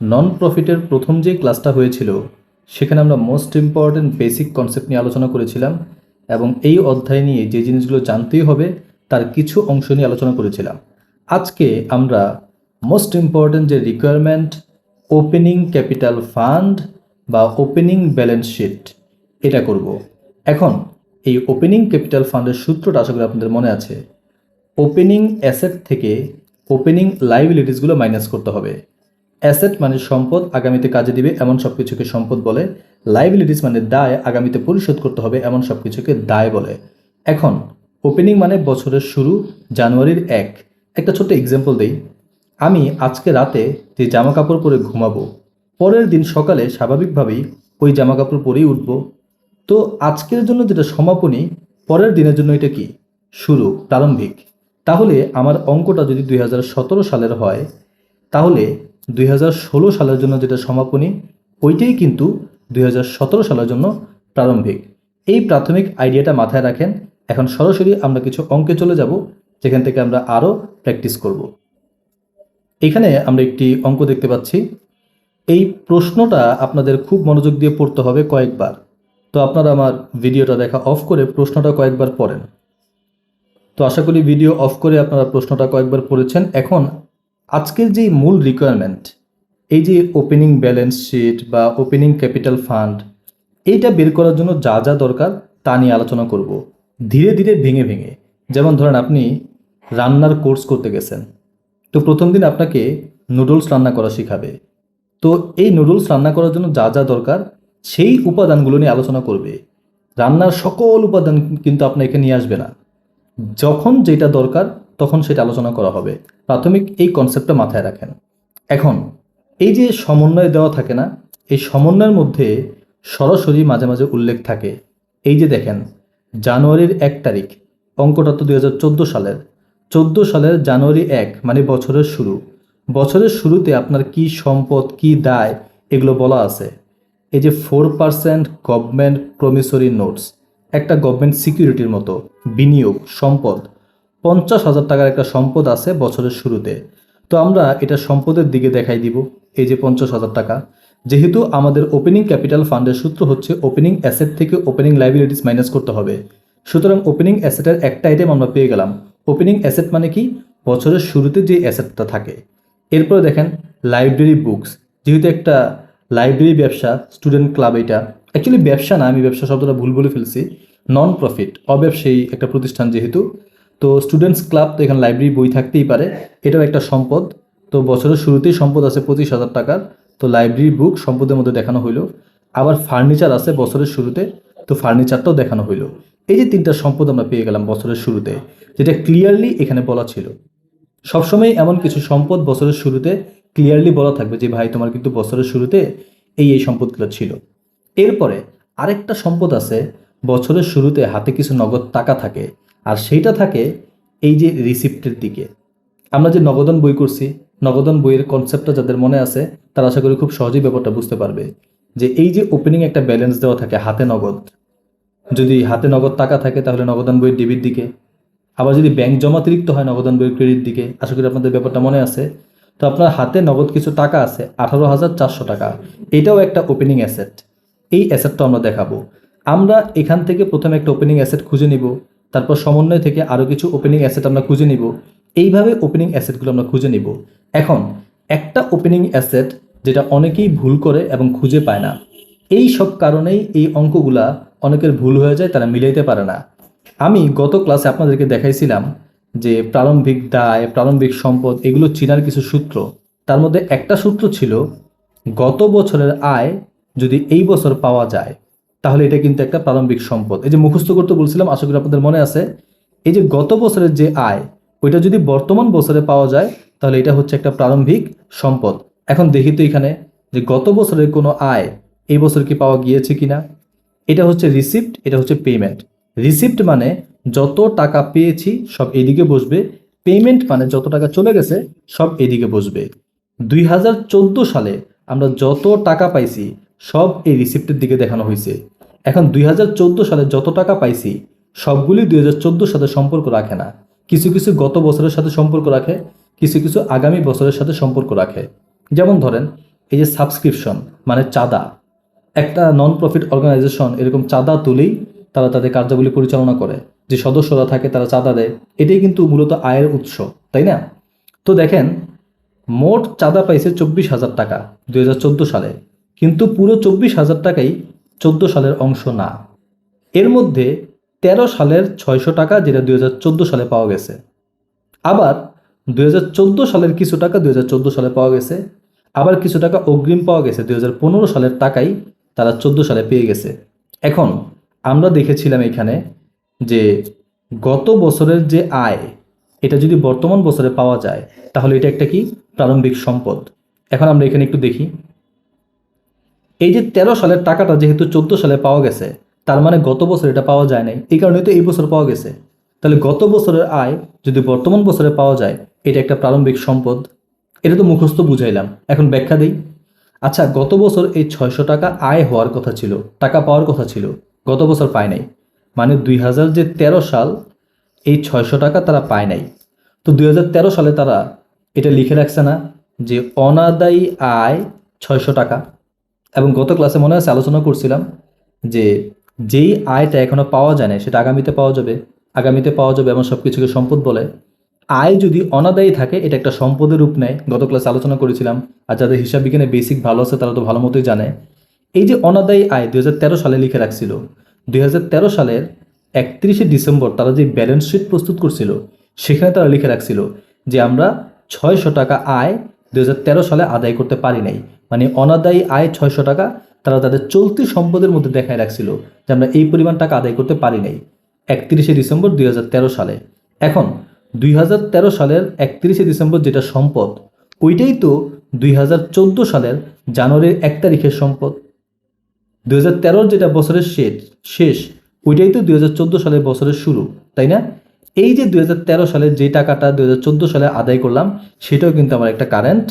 নন প্রফিটের প্রথম যে ক্লাসটা হয়েছিল, সেখানে আমরা মোস্ট ইম্পর্ট্যান্ট বেসিক কনসেপ্ট নিয়ে আলোচনা করেছিলাম এবং এই অধ্যায় নিয়ে যে জিনিসগুলো জানতেই হবে, তার কিছু অংশ নিয়ে আলোচনা করেছিলাম। আজকে আমরা মোস্ট ইম্পর্ট্যান্ট যে রিকোয়ারমেন্ট ওপেনিং ক্যাপিটাল ফান্ড বা ওপেনিং ব্যালেন্স শিট এটা করব। এখন, এই ওপেনিং ক্যাপিটাল ফান্ডের সূত্রটা আশা করি আপনাদের মনে আছে। ওপেনিং অ্যাসেট থেকে ওপেনিং লাইবিলিটিসগুলো মাইনাস করতে হবে। অ্যাসেট মানে সম্পদ আগামীতে কাজে দিবে এমন সব কিছুকে সম্পদ বলে। লাইবিলিটিস মানে দায় আগামীতে পরিশোধ করতে হবে এমন সব কিছুকে দায় বলে। এখন ওপেনিং মানে বছরের শুরু, জানুয়ারির এক। একটা ছোট্ট এক্সাম্পল দেই। আমি আজকে রাতে যে জামা কাপড় পরে ঘুমাবো, পরের দিন সকালে স্বাভাবিকভাবেই ওই জামা কাপড় পরেই উঠবো। তো আজকের জন্য যেটা সমাপনী, পরের দিনের জন্য এটা কি? শুরু, প্রারম্ভিক। তাহলে আমার অঙ্কটা যদি দু হাজার সতেরো সালের হয়, তাহলে দুই হাজার ষোলো সালের জন্য যেটা সমাপনী, ওইটাই কিন্তু দুই হাজার সতেরো সালের জন্য প্রারম্ভিক। এই প্রাথমিক আইডিয়াটা মাথায় রাখেন, এখন সরাসরি আমরা কিছু অঙ্কে চলে যাব, যেখান থেকে আমরা আরও প্র্যাকটিস করব। এখানে আমরা একটি অঙ্ক দেখতে পাচ্ছি। এই প্রশ্নটা আপনাদের খুব মনোযোগ দিয়ে পড়তে হবে কয়েকবার। তো আপনারা আমার ভিডিওটা দেখা অফ করে প্রশ্নটা কয়েকবার পড়েন। তো আশা করি ভিডিও অফ করে আপনারা প্রশ্নটা কয়েকবার পড়েছেন। এখন আজকের যে মূল রিকোয়ারমেন্ট এই যে ওপেনিং ব্যালেন্স শিট বা ওপেনিং ক্যাপিটাল ফান্ড এইটা বের করার জন্য যা যা দরকার তা নিয়ে আলোচনা করব। ধীরে ধীরে ভেঙে ভেঙে। যেমন ধরেন আপনি রান্নার কোর্স করতে গেছেন। তো প্রথম দিন আপনাকে নুডলস রান্না করা শেখাবে। তো এই নুডলস রান্না করার জন্য যা যা দরকার, সেই উপাদানগুলো নিয়ে আলোচনা করবে। রান্নার সকল উপাদান কিন্তু আপনার এখানে নিয়ে আসবে না। যখন যেটা দরকার তখন সেটা আলোচনা করা হবে। প্রাথমিক এই কনসেপ্টটা মাথায় রাখেন। এখন, এই যে সমন্বয় দেওয়া থাকে না, এই সমন্বয়ের মধ্যে সরাসরি মাঝে মাঝে উল্লেখ থাকে। এই যে দেখেন, জানুয়ারির এক তারিখ, অঙ্কটা তো দু হাজার চোদ্দ সালের। চোদ্দ সালের জানুয়ারি এক মানে বছরের শুরু। বছরের শুরুতে আপনার কি সম্পদ, কি দায়, এগুলো বলা আছে। এই যে four percent government promissory notes একটা গভর্নমেন্ট সিকিউরিটির মতো বিনিয়োগ, সম্পদ। পঞ্চাশ হাজার টাকার একটা সম্পদ আছে বছরের শুরুতে। তো আমরা এটা সম্পদের দিকে দেখাই দিব, এই যে পঞ্চাশ হাজার টাকা। যেহেতু আমাদের ওপেনিং ক্যাপিটাল ফান্ডের সূত্র হচ্ছে ওপেনিং অ্যাসেট থেকে ওপেনিং লাইবিলিটিস মাইনাস করতে হবে। সুতরাং ওপেনিং অ্যাসেটের একটা আইটেম আমরা পেয়ে গেলাম। ওপেনিং অ্যাসেট মানে কি? বছরের শুরুতে যে অ্যাসেটটা থাকে। এরপরে দেখেন লাইব্রেরি বুকস যেহেতু একটা লাইব্রেরি ব্যবসা স্টুডেন্ট ক্লাব এটা। অ্যাকচুয়ালি ব্যবসা না, আমি ব্যবসা শব্দটা ভুল বলে ফেলছি। নন প্রফিট অব্যবসায়ী একটা প্রতিষ্ঠান যেহেতু। তো স্টুডেন্টস ক্লাব তো এখানে লাইব্রেরি বই থাকতেই পারে। এটাও একটা সম্পদ। তো বছরের শুরুতেই সম্পদ আছে পঁচিশ হাজার টাকার। তো লাইব্রেরি বুক সম্পদের মধ্যে দেখানো হইল। আবার ফার্নিচার আছে বছরের শুরুতে। তো ফার্নিচারটাও দেখানো হইল। এই যে তিনটা সম্পদ আমরা পেয়ে গেলাম বছরের শুরুতে, যেটা ক্লিয়ারলি এখানে বলা ছিল। সবসময় এমন কিছু সম্পদ বছরের শুরুতে ক্লিয়ারলি বলা থাকবে যে, ভাই, তোমার কিন্তু বছরের শুরুতে এই এই সম্পদগুলো ছিল। এরপরে আরেকটা সম্পদ আছে, বছরের শুরুতে হাতে কিছু নগদ টাকা থাকে। আর সেইটা থাকে এই যে রিসিপ্টের দিকে। আমরা যে নগদন বই করছি, নগদন বইয়ের কনসেপ্টটা যাদের মনে আছে, তারা আশা করি খুব সহজেই ব্যাপারটা বুঝতে পারবে। যে এই যে ওপেনিং একটা ব্যালেন্স দেওয়া থাকে, হাতে নগদ। যদি হাতে নগদ টাকা থাকে, তাহলে নগদান বইয়ের ডেবিট দিকে। আবার যদি ব্যাংক জমাতিরিক্ত হয় নগদান বইয়ের ক্রেডিট দিকে, আশা করি আপনাদের ব্যাপারটা মনে আছে। তো আপনার হাতে নগদ কিছু টাকা আছে, আঠারো হাজার চারশো টাকা। এটাও একটা ওপেনিং অ্যাসেট এই অ্যাসেটটা আমরা দেখাবো। আমরা এখান থেকে প্রথমে একটা ওপেনিং অ্যাসেট খুঁজে নিব। তারপর সমন্বয় থেকে আরও কিছু ওপেনিং অ্যাসেট আমরা খুঁজে নিব। এইভাবে ওপেনিং অ্যাসেটগুলো আমরা খুঁজে নিব। এখন, একটা ওপেনিং অ্যাসেট যেটা অনেকেই ভুল করে এবং খুঁজে পায় না। এই সব কারণেই এই অঙ্কগুলা অনেকের ভুল হয়ে যায়, তারা মিলাইতে পারে না। আমি গত ক্লাসে আপনাদেরকে দেখাইছিলাম যে প্রারম্ভিক দায়, প্রারম্ভিক সম্পদ, এগুলো চিনার কিছু সূত্র। তার মধ্যে একটা সূত্র ছিল, গত বছরের আয় যদি এই বছর পাওয়া যায় তাহলে এটা কিন্তু একটা প্রারম্ভিক সম্পদ। এই যে মুখস্থ করতে বলছিলাম, আশা করি আপনাদের মনে আছে, এই যে গত বছরের যে আয়, ওইটা যদি বর্তমান বছরে পাওয়া যায়, তাহলে এটা হচ্ছে একটা প্রারম্ভিক সম্পদ। এখন দেখি তো এখানে যে গত বছরের কোনো আয় এই বছর কি পাওয়া গিয়েছে কিনা? এটা হচ্ছে রিসিপ্ট এটা হচ্ছে পেমেন্ট রিসিপ্ট মানে যত টাকা পেয়েছি, সব এদিকে বসবে। পেমেন্ট মানে যত টাকা চলে গেছে, সব এদিকে বসবে। দুই হাজার চোদ্দ সালে আমরা যত টাকা পাইছি, সব এই রিসিপ্টের দিকে দেখানো হয়েছে এখন দুই হাজার চোদ্দ সালে যত টাকা পাইছি, সবগুলি দুই সাথে সম্পর্ক রাখে না। কিছু কিছু গত বছরের সাথে সম্পর্ক রাখে, কিছু কিছু আগামী বছরের সাথে সম্পর্ক রাখে। যেমন ধরেন, এই যে সাবস্ক্রিপশন মানে চাঁদা। একটা নন প্রফিট অর্গানাইজেশন এরকম চাঁদা তুলেই তারা তাদের কার্যাবলী পরিচালনা করে। যে সদস্যরা থাকে তারা চাঁদা দেয়। এটাই কিন্তু মূলত আয়ের উৎস, তাই না? তো দেখেন, মোট চাঁদা পাইছে চব্বিশ হাজার টাকা দুই হাজার চোদ্দ সালে। কিন্তু পুরো চব্বিশ হাজার টাকাই চোদ্দ সালের অংশ না। এর মধ্যে তেরো সালের ছয়শো টাকা যেটা দুই হাজার চোদ্দ সালে পাওয়া গেছে। আবার দু হাজার চোদ্দ সালের কিছু টাকা দু হাজার চোদ্দ সালে পাওয়া গেছে। আবার কিছু টাকা অগ্রিম পাওয়া গেছে দু হাজার পনেরো সালের টাকাই তারা চোদ্দ সালে পেয়ে গেছে। এখন আমরা দেখেছিলাম এখানে যে গত বছরের যে আয়, এটা যদি বর্তমান বছরে পাওয়া যায়, তাহলে এটা একটা কি? প্রারম্ভিক সম্পদ। এখন আমরা এখানে একটু দেখি। এই যে তেরো সালের টাকাটা যেহেতু চোদ্দ সালে পাওয়া গেছে, তার মানে গত বছর এটা পাওয়া যায় নাই। এই কারণে তো এই বছর পাওয়া গেছে। তাহলে গত বছরের আয় যদি বর্তমান বছরে পাওয়া যায়, এটা একটা প্রারম্ভিক সম্পদ। এটা তো মুখস্থ বুঝাইলাম। এখন ব্যাখ্যা দিই। আচ্ছা গত বছর এই ছয়শো টাকা আয় হওয়ার কথা ছিল, টাকা পাওয়ার কথা ছিল, গত বছর পায় নাই। মানে দুই হাজার যে তেরো সাল, এই ছয়শো টাকা তারা পায় নাই। তো দুই হাজার তেরো সালে তারা এটা লিখে রাখছে না যে অনাদায়ী আয় ছয়শো টাকা। এবং গত ক্লাসে মনে আছে আলোচনা করছিলাম যে যেই আয়টা এখনও পাওয়া যায় না সেটা আগামীতে পাওয়া যাবে, আগামীতে পাওয়া যাবে এবং সব কিছুকে সম্পদ বলে। আয় যদি অনাদায়ী থাকে, এটা একটা সম্পদের রূপ নেয়। গত ক্লাসে আলোচনা করেছিলাম, আর যাদের হিসাব বিজ্ঞানে বেসিক ভালো আছে, তারা তো ভালো মতোই জানে। এই যে অনাদায়ী আয় দু হাজার তেরো সালে লিখে রাখছিল, দুই হাজার তেরো সালের একত্রিশে ডিসেম্বর তারা যে ব্যালেন্স শিট প্রস্তুত করছিল, সেখানে তারা লিখে রাখছিল যে আমরা ছয়শো টাকা আয় দু হাজার তেরো সালে আদায় করতে পারি নাই। মানে অনাদায়ী আয় ছয়শো টাকা তারা তাদের চলতি সম্পদের মধ্যে দেখায় রাখছিল যে আমরা এই পরিমাণ টাকা আদায় করতে পারি নাই। একত্রিশে ডিসেম্বর দুই হাজার তেরো সালে। এখন দুই হাজার তেরো সালের একত্রিশে ডিসেম্বর যেটা সম্পদ, ওইটাই তো দুই হাজার চোদ্দ সালের জানুয়ারির এক তারিখের সম্পদ। দুই যেটা বছরের শেষ শেষ, ওইটাই তো দুই হাজার চোদ্দ সালের বছরের শুরু, তাই না? এই যে দুই সালের যে টাকাটা দুই হাজার চোদ্দ সালে আদায় করলাম, সেটাও কিন্তু আমার একটা কারেন্ট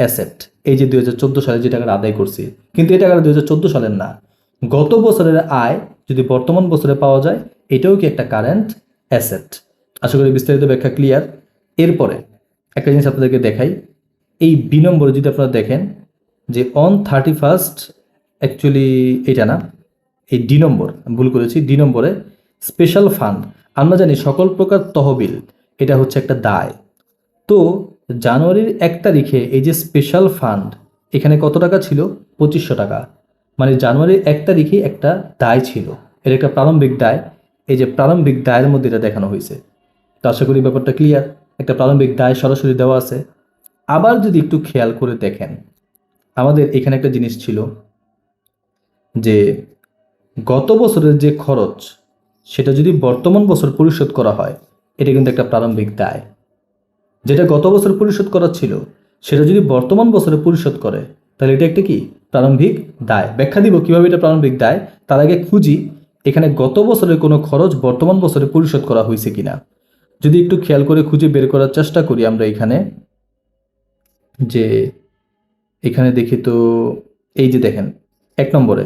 অ্যাসেট। এই যে দুই হাজার চোদ্দ সালে যে টাকাটা আদায় করছি, কিন্তু এই টাকাটা দুই হাজার চোদ্দ সালের না। গত বছরের আয় যদি বর্তমান বছরে পাওয়া যায়, এটাও কি একটা কারেন্ট অ্যাসেট আশা করি বিস্তারিত ব্যাখ্যা ক্লিয়ার এরপরে একটা জিনিস আপনাদেরকে দেখাই। এই বি নম্বরে যদি আপনারা দেখেন, যে অন থার্টি ফার্স্ট অ্যাকচুয়ালি এটা না, এই ডি নম্বর ভুল করেছি ডি নম্বরে স্পেশাল ফান্ড আমরা জানি সকল প্রকার তহবিল, এটা হচ্ছে একটা দায়। তো জানুয়ারির এক তারিখে এই যে স্পেশাল ফান্ড এখানে কত টাকা ছিল? পঁচিশশো টাকা। মানে জানুয়ারির এক তারিখে একটা দায় ছিল। এর একটা প্রারম্ভিক দায়। এই যে প্রারম্ভিক দায়ের মধ্যে এটা দেখানো হয়েছে। তো আশা করি ব্যাপারটা ক্লিয়ার একটা প্রারম্ভিক দায় সরাসরি দেওয়া আছে। আবার যদি একটু খেয়াল করে দেখেন, আমাদের এখানে একটা জিনিস ছিল যে গত বছরের যে খরচ, সেটা যদি বর্তমান বছর পরিশোধ করা হয়, এটা কিন্তু একটা প্রারম্ভিক দায়। যেটা গত বছর পরিশোধ করা ছিল, সেটা যদি বর্তমান বছরে পরিশোধ করে, তাহলে এটা একটা কি? প্রারম্ভিক দায়। ব্যাখ্যা দিব কীভাবে এটা প্রারম্ভিক দায়। তার আগে খুঁজি, এখানে গত বছরের কোনো খরচ বর্তমান বছরে পরিশোধ করা হয়েছে কিনা। যদি একটু খেয়াল করে খুঁজে বের করার চেষ্টা করি আমরা এখানে, যে এখানে দেখি তো, এই যে দেখেন, এক নম্বরে,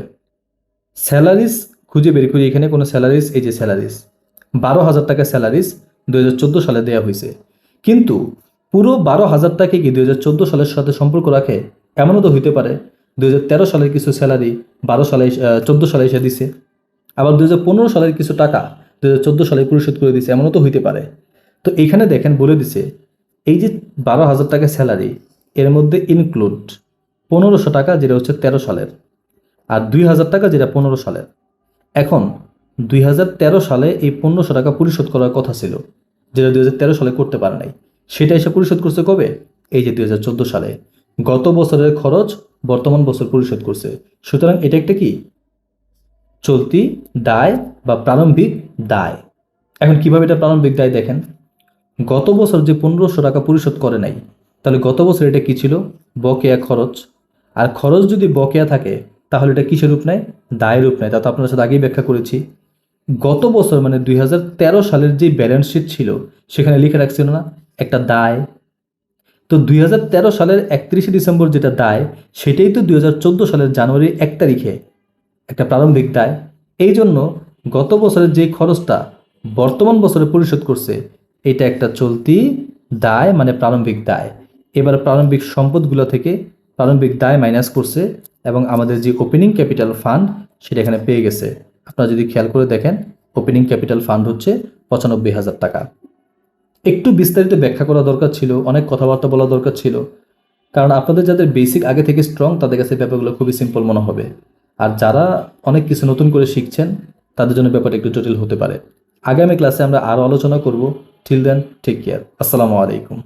স্যালারিস, খুঁজে বের করি এখানে কোনো স্যালারিস, এই যে স্যালারিস, বারো হাজার টাকা স্যালারিস দু হাজার চোদ্দ সালে দেওয়া হয়েছে। কিন্তু পুরো বারো হাজার টাকা কি দু হাজার চোদ্দ সালের সাথে সম্পর্ক রাখে? এমনও তো হইতে পারে দু হাজার তেরো সালের কিছু স্যালারি বারো সালে চোদ্দ সালে এসে দিছে। আবার দু হাজার পনেরো সালের কিছু টাকা দু হাজার চোদ্দ সালে পরিশোধ করে দিছে, এমনও তো হইতে পারে। তো এইখানে দেখেন, বলে দিছে, এই যে বারো হাজার টাকা স্যালারি এর মধ্যে ইনক্লুড পনেরোশো টাকা যেটা হচ্ছে তেরো সালের আর দুই হাজার টাকা যেটা পনেরো সালের। এখন দুই হাজার তেরো সালে এই পনেরোশো টাকা পরিশোধ করার কথা ছিল। যেটা দুই হাজার তেরো সালে করতে পারে নাই। সেটা এসে পরিশোধ করছে কবে? এই যে দুই হাজার চোদ্দ সালে। গত বছরের খরচ বর্তমান বছর পরিশোধ করছে। সুতরাং এটা একটা কি? চলতি দায় বা প্রারম্ভিক দায়। এখন কীভাবে এটা প্রারম্ভিক দায় দেখেন? গত বছর যে পনেরোশো টাকা পরিশোধ করে নাই, তাহলে গত বছর এটা কি ছিল? বকেয়া খরচ। আর খরচ যদি বকেয়া থাকে, তাহলে এটা কিসের রূপ নেয়? দায় রূপ নেয়। তা তো আপনার সাথে আগেই ব্যাখ্যা করেছি। গত বছর মানে দুই হাজার তেরো সালের যে ব্যালেন্স শিট ছিল, সেখানে লিখে রাখছিল না, একটা দায়। তো দুই হাজার তেরো সালের একত্রিশে ডিসেম্বর যেটা দায়, সেটাই তো দুই হাজার চোদ্দ সালের জানুয়ারির এক তারিখে একটা প্রারম্ভিক দায়। এই জন্য গত বছরের যে খরচটা বর্তমান বছরে পরিশোধ করছে, এটা একটা চলতি দায় মানে প্রারম্ভিক দায়। এবার প্রারম্ভিক সম্পদগুলো থেকে প্রারম্ভিক দায় মাইনাস করছে এবং আমাদের যে ওপেনিং ক্যাপিটাল ফান্ড সেটা এখানে পেয়ে গেছে। আপনারা যদি খেয়াল করে দেখেন ওপেনিং ক্যাপিটাল ফান্ড হচ্ছে পঁচানব্বই হাজার টাকা। একটু বিস্তারিত ব্যাখ্যা করা দরকার ছিল, অনেক কথাবার্তা বলা দরকার ছিল। কারণ আপনাদের যাদের বেসিক আগে থেকে স্ট্রং তাদের কাছে ব্যাপারগুলো খুবই সিম্পল মনে হবে। আর যারা অনেক কিছু নতুন করে শিখছেন, তাদের জন্য ব্যাপারটা একটু জটিল হতে পারে। আগামী ক্লাসে আমরা আরও আলোচনা করব। টিল দেন টেক কেয়ার আসসালামু আলাইকুম।